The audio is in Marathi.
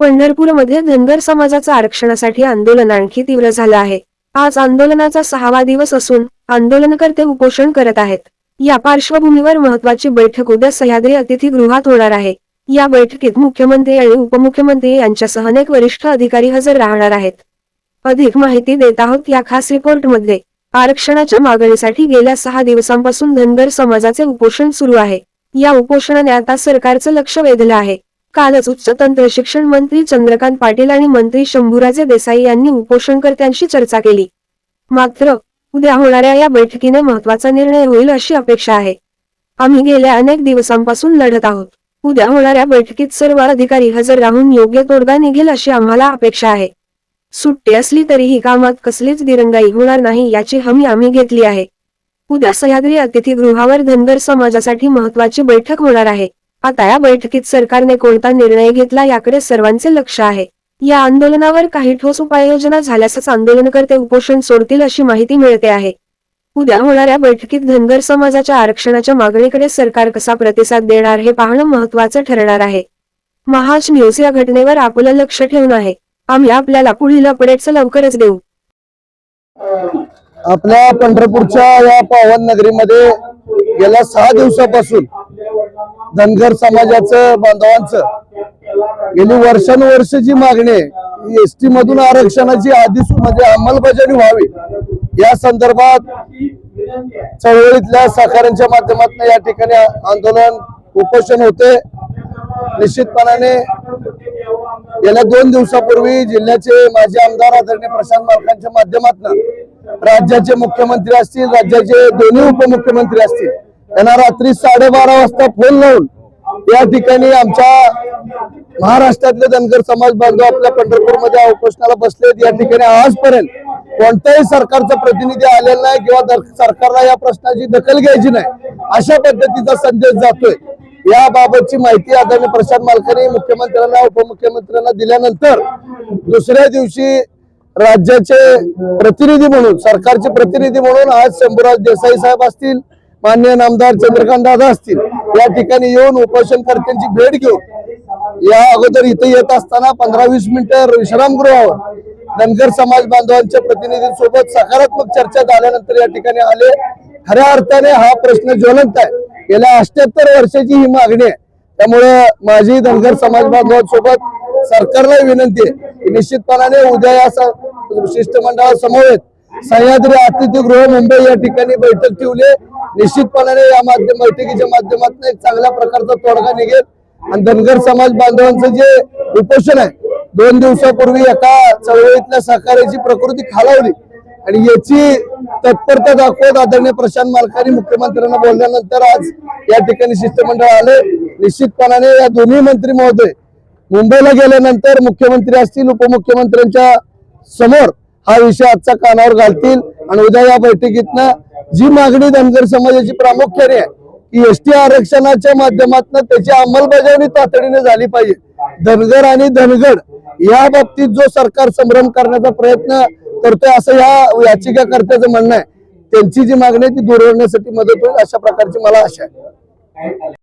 पंढरपूरमध्ये धनगर समाजाचं आरक्षणासाठी आंदोलन आणखी तीव्र झालं आहे. आज आंदोलनाचा सहावा दिवस असून आंदोलनकर्ते उपोषण करत आहेत. या पार्श्वभूमीवर महत्वाची बैठक उद्या सह्याद्री अतिथीगृहात होणार आहे. या बैठकीत मुख्यमंत्री आणि उपमुख्यमंत्री यांच्यासह अनेक वरिष्ठ अधिकारी हजर राहणार आहेत. अधिक माहिती देत आहोत या खास रिपोर्टमध्ये. आरक्षणाच्या मागणीसाठी गेल्या सहा दिवसांपासून धनगर समाजाचे उपोषण सुरू आहे. या उपोषणाने आता सरकारचं लक्ष वेधलं आहे. कालच उच्च तंत्र शिक्षण मंत्री चंद्रकांत पाटील आणि मंत्री शंभूराजे देसाई यांनी उपोषणकर्त्यांशी चर्चा केली. मात्र उद्या होणाऱ्या या बैठकीने महत्त्वाचा निर्णय होईल अशी अपेक्षा आहे. आम्ही गेल्या अनेक दिवसांपासून लढत आहोत. उद्या होणाऱ्या बैठकीत सर्व अधिकारी हजर राहून योग्य तोडगा निघेल अशी आम्हाला अपेक्षा आहे. सुट्टी असली तरीही कामात कसलीच दिरंगाई होणार नाही याची हमी आम्ही घेतली आहे. उद्या सह्याद्री अतिथीगृहावर धनगर समाजासाठी महत्वाची बैठक होणार आहे. आता या बैठकीत सरकारने कोणता निर्णय घेतला याकडे सर्वांचे लक्ष आहे. या आंदोलनावर काही ठोस उपाययोजना झाल्यासच आंदोलनकर्ते उपोषण सोडतील अशी माहिती मिळते आहे. उद्या होणाऱ्या बैठकीत धनगर समाजाच्या आरक्षणाच्या मागणीकडे सरकार कसा प्रतिसाद देणार हे पाहणं महत्वाचं ठरणार आहे. महाज न्यूज या घटनेवर आपलं लक्ष ठेवून आहे. आम्ही आपल्याला पुढील अपडेट लवकरच देऊ. आपल्या पंढरपूरच्या या पावन नगरीमध्ये गेल्या सहा दिवसापासून धनगर समाजाचं बांधवांचं. गेली वर्षानुवर्ष जी मागणी आहे एस टी मधून आरक्षणाची आधीच म्हणजे अंमलबजावणी व्हावी. या संदर्भात चळवळीतल्या सहकाऱ्यांच्या माध्यमातून या ठिकाणी आंदोलन उपोषण होते. निश्चितपणाने गेल्या दोन दिवसापूर्वी जिल्ह्याचे माजी आमदार आदरणीय प्रशांत मालकांच्या माध्यमातून राज्याचे मुख्यमंत्री असतील राज्याचे दोन्ही उपमुख्यमंत्री असतील त्यांना रात्री साडेबारा वाजता फोन लावून या ठिकाणी आमच्या महाराष्ट्रातले धनगर समाज बांधव आपल्या पंढरपूरमध्ये उपोषणाला बसलेत. या ठिकाणी आजपर्यंत कोणत्याही सरकारचा प्रतिनिधी आलेला नाही किंवा सरकारला या प्रश्नाची दखल घ्यायची नाही. अशा पद्धतीचा संदेश जातोय. याबाबतची माहिती आदरणीय प्रशांत मालकरी मुख्यमंत्र्यांना उपमुख्यमंत्र्यांना दिल्यानंतर दुसऱ्या दिवशी राज्याचे प्रतिनिधी म्हणून सरकारचे प्रतिनिधी म्हणून आज शंभूराज देसाई साहेब असतील मान्य नामदार चंद्रकांत दादा असतील या ठिकाणी येऊन उपोषणकर्त्यांची भेट घेऊन या अगोदर इथे येत असताना पंधरा वीस मिनिटं विश्रामगृहावर धनगर समाज बांधवांच्या प्रतिनिधींसोबत सकारात्मक चर्चा झाल्यानंतर या ठिकाणी आले. खऱ्या अर्थाने हा प्रश्न ज्वलंत आहे. गेल्या अष्ट्याहत्तर वर्षाची ही मागणी आहे. त्यामुळे माझी धनगर समाज बांधवांसोबत सरकारला विनंती आहे की निश्चितपणाने उद्या या स- शिष्टमंडळासमवेत सह्याद्री अतिथीगृह मुंबई या ठिकाणी बैठक ठेवली आहे. निश्चितपणाने या माध्यम बैठकीच्या माध्यमातून एक चांगल्या प्रकारचा तोडगा निघेल. आणि धनगर समाज बांधवांचं जे उपोषण आहे दोन दिवसापूर्वी एका चळवळीतल्या सहकार्याची प्रकृती खालावली. आणि याची तत्परता दाखवत आदरणीय प्रशांत मालकांनी मुख्यमंत्र्यांना बोलल्यानंतर आज या ठिकाणी शिष्टमंडळ आले. निश्चितपणाने या दोन्ही मंत्री महोदय मुंबईला गेल्यानंतर मुख्यमंत्री असतील उपमुख्यमंत्र्यांच्या समोर हा विषय आजचा कानावर घालतील आणि उद्या या बैठकीतनं जी मागणी धनगर समाजाची प्रामुख्याने आहे की एसटी आरक्षणाच्या माध्यमातून त्याची अंमलबजावणी तातडीने झाली पाहिजे. धनगर आणि धनगड या बाबतीत जो सरकार संभ्रम करण्याचा प्रयत्न करतोय असं या याचिकाकर्त्याचं म्हणणं आहे. त्यांची जी मागणी आहे ती दूर होण्यासाठी मदत होईल अशा प्रकारची मला आशा आहे.